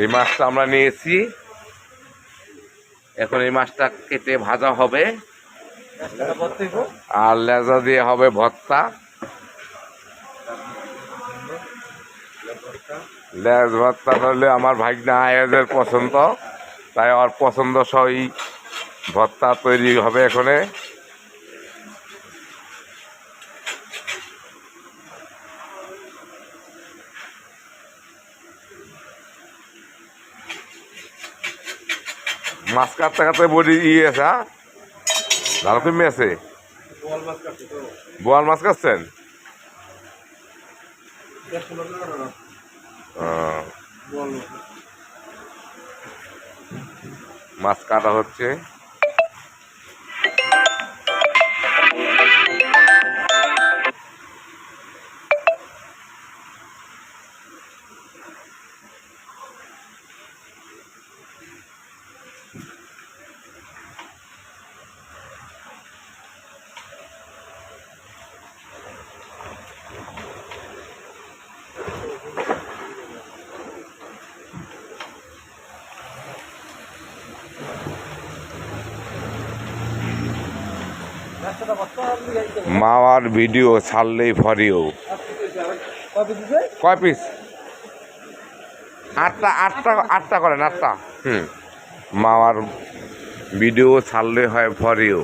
এই মাছটা আমরা নিয়েছি। এখন এই মাছটা কেটে ভাজা হবে। আর লেজা দিয়ে হবে ভর্তা। লেজ ভর্তা হলে আমার ভাগনা আয়াজের পছন্দ। তাই ওর পছন্দ সবই ভর্তা তৈরি হবে এখানে। মাছ কাটতে কাটতে বডি ইয়ে আছে হ্যাঁ? ভালো তুমি আছে? বোয়াল মাছ কাটছেন? মাছ কাটা হচ্ছে। মাওয়ার ভিডিও ছাড়লেই ফরিও কয় পিস আটটা আটটা আটটা করেন, আটটা। হুম। মাওয়ার ভিডিও ছাড়লে হয় ফরিও